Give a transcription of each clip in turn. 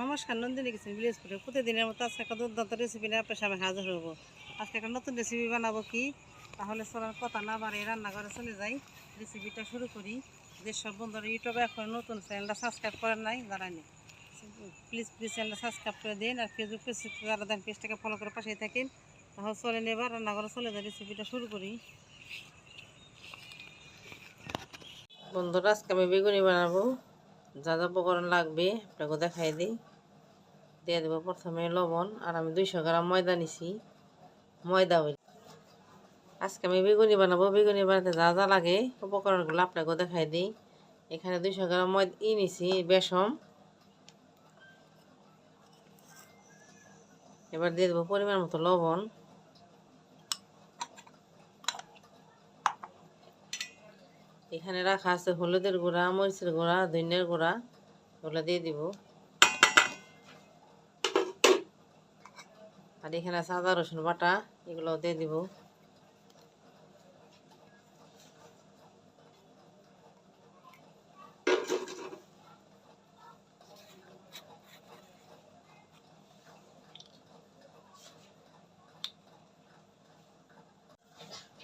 নমস্কার নন্দিনী কিচেন ফুডে প্রতিদিনের মতো আজকে একটা দুর্দান্ত রেসিপি নিয়ে আপনার সামনে হাজির হব। আজকে একটা নতুন রেসিপি বানাবো কি? তাহলে চলার কথা না বাড়িয়ে রান্নাঘরে চলে যাই। রেসিপিটা শুরু করি। যেসব বন্ধুরা, ইউটিউবে এখন নতুন চ্যানেলটা সাবস্ক্রাইব করেন নাই? জানায়নি প্লিজ প্লিজ চ্যানেলটা সাবস্ক্রাইব করে দিন আর ফেসবুক পেজ যারা দেন পেজটাকে ফলো করে পাশে থাকেন। তাহলে চলে নেবার রান্নাঘরে চলে যাই রেসিপিটা শুরু করি। বন্ধুরা, আজকে আমি বেগুনি বানাবো। যা যা উপকরণ লাগবে, আপনাকে দেখাই দিই। দিয়ে দেবো প্রথমে লবণ আর আমি দুইশো গ্রাম ময়দা নিছি। ময়দা ওই আজকে আমি বেগুনি বানাবো। বেগুনি বানাতে যা যা লাগে উপকরণগুলো আপনাকে দেখাই দিই। এখানে দুইশো গ্রাম ময়দা ই নিছি বেসম এবার দিয়ে দেবো পরিমাণ মতো লবণ। এখানে রাখা আছে হলুদের গুঁড়া, মরিচের গুঁড়া, ধনিয়ার গুঁড়া। ওগুলো দিয়ে দিব। আর এখানে আছে আদা, রসুন বাটা এগুলো দিয়ে দিব।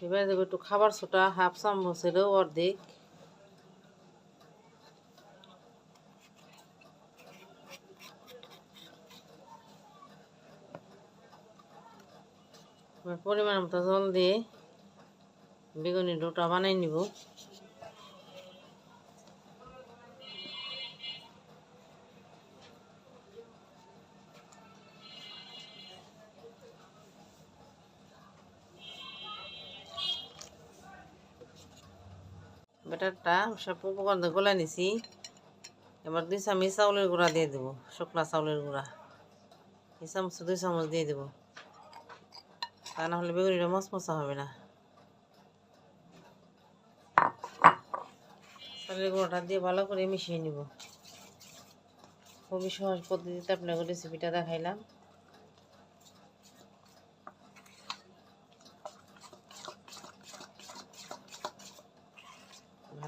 এবার দেবো একটু খাবার ছোটা, হাফ চামচ হল অর্ধেক। পরিমাণ মতো জল দিয়ে বেগুনি ডোটা বানাই নিব। ব্যাটারটা সব উপকরণ গোলা নিছি। এবার দুই চামচ চাউলের গুঁড়া দিয়ে দেবো, শুকনা চাউলের গুঁড়া। এই চামচ, দুই চামচ দিয়ে দেবো। তা না হলে বেগুনিটা মচমচা হবে না। চালের গুঁড়োটা দিয়ে ভালো করে মিশিয়ে নিব। খুবই সহজ পদ্ধতিতে আপনাকে রেসিপিটা দেখাইলাম।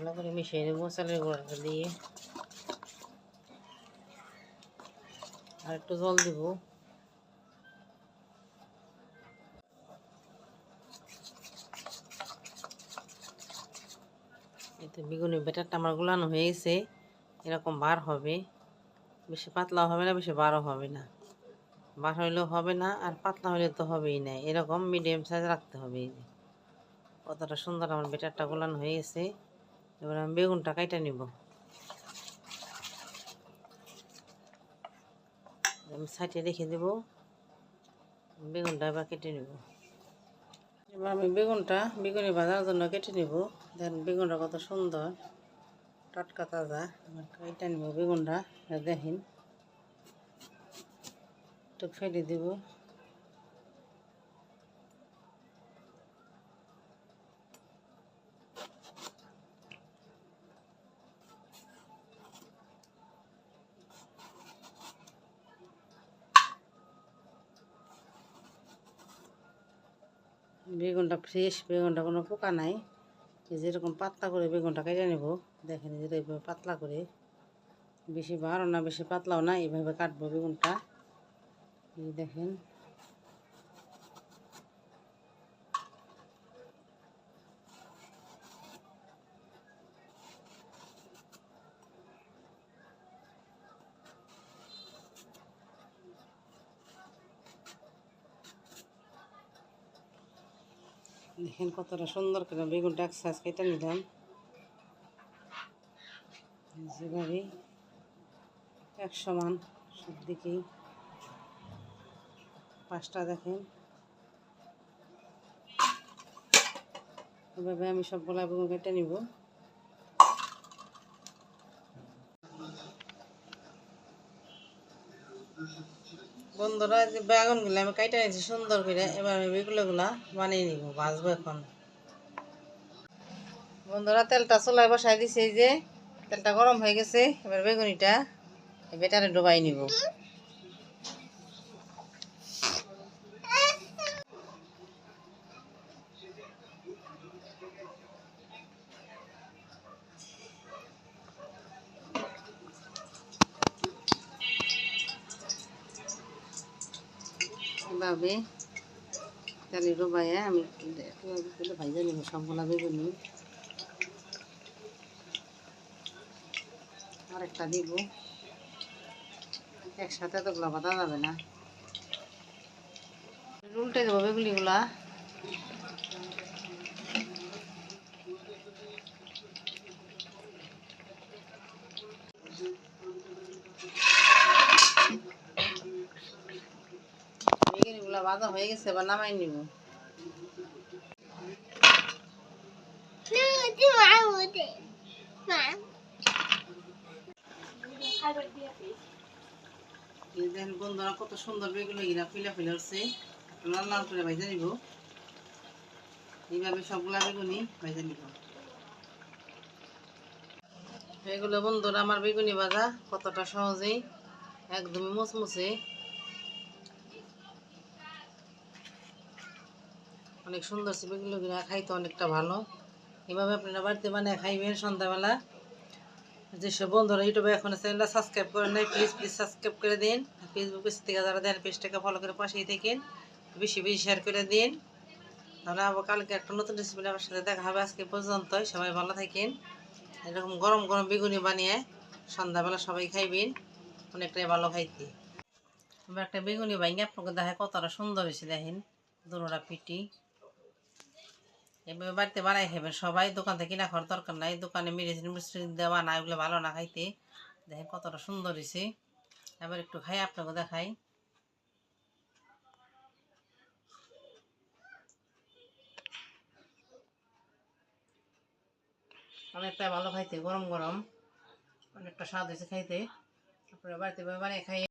ভালো করে মিশিয়ে নেব চালের গুঁড়াটা দিয়ে। আর একটু জল দিব। এতে বেগুনি ব্যাটারটা আমার গুলানো হয়ে গেছে। এরকম বার হবে। বেশি পাতলা হবে না, বেশি বারও হবে না। বার হইলেও হবে না, আর পাতলা হইলে তো হবেই না। এরকম মিডিয়াম সাইজ রাখতে হবে কতটা সুন্দর আমার ব্যাটারটা গোলানো হয়ে গেছে। এবার আমি বেগুনটা কাইটা নিব। আমি সাইডে রেখে দেব। বেগুনটা এবার কেটে নেব। এবার আমি বেগুনটা বেগুনি ভাজার জন্য কেটে নেব। দেখেন বেগুনটা কত সুন্দর, টাটকা তাজা। এবার কাইটা নেব বেগুনটা, দেখেন। একটু ফেলে দেব। বেগুনটা ফ্রেশ বেগুনটা কোনো পোকা নাই। যেরকম পাতলা করে বেগুনটা কেটে নেব। দেখেন যেটা এইভাবে পাতলা করে। বেশি বাড়ও না, বেশি পাতলাও না, এইভাবে কাটবো বেগুনটা। দেখেন। দেখেন কতটা সুন্দর করে বেগুনটা একসাইজ কেটে নিলাম। যেভাবে এক সমান সব দিকেই। পাঁচটা দেখেন। এভাবে আমি সবগুলা বেগুন কেটে নিব। বন্ধুরা যে বেগুনগুলো আমি কাইটা নিয়েছি সুন্দর করে, এবার আমি বেগুলোগুলা বানিয়ে নিব, ভাজবো এখন। বন্ধুরা, তেলটা চুলায় বসাই দিছে, এই যে তেলটা গরম হয়ে গেছে, এবার বেগুনিটা বেটারে ডুবাই নিব। এভাবে তাহলে রোবাইয়া আমি একটু ভাইজা নিব সবগুলা বেগুনি আর একটা দিব একসাথে তো গুলা বাঁধা যাবে না। উল্টে দেবো বেগুনিগুলা। বেগুনিগুলা হয়ে গেছে, এবার নামাই নিব। বন্ধুরা, কত সুন্দর করে এইভাবে সবগুলা বেগুনি এগুলো বন্ধুরা, আমার বেগুনি ভাজা কতটা সহজেই, একদমই মুচমুচে অনেক সুন্দর সে বেগুলো কিনা খাইতে অনেকটা ভালো। এভাবে আপনারা বাড়িতে বানিয়ে খাইবেন সন্ধ্যাবেলা। যেসব বন্ধুরা ইউটিউবে এখন চ্যানেলটা সাবস্ক্রাইব করেন নাই প্লিজ প্লিজ সাবস্ক্রাইব করে দিন। ফেসবুক থেকে যারা দেন, পেজটাকে ফলো করে পাশেই থাকেন। বেশি বেশি শেয়ার করে দিন। তাহলে আবার কালকে একটা নতুন রেসিপি আমার সাথে দেখা হবে। আজকে পর্যন্তই। সবাই ভালো থাকেন। এরকম গরম গরম বেগুনি বানিয়ে সন্ধ্যাবেলা সবাই খাইবেন। অনেকটাই ভালো খাইতে। এবার একটা বেগুনি বাইঙ্গে আপনাকে দেখে কতটা সুন্দর হয়েছে, দেখেন। দুটা পিটি এভাবে বাড়িতে বানাই খাবেন সবাই দোকান থেকে কিনা খাওয়ার দরকার নাই। দোকানে মেডিসিন মেডিসিন দেওয়া না ওগুলো ভালো না খাইতে। দেখেন কতটা সুন্দর হয়েছে এবার একটু খাই, আপনাকে দেখাই। অনেকটা ভালো খাইতে গরম গরম অনেকটা স্বাদ হয়েছে খাইতে। আপনারা বাড়িতে বানিয়ে খাই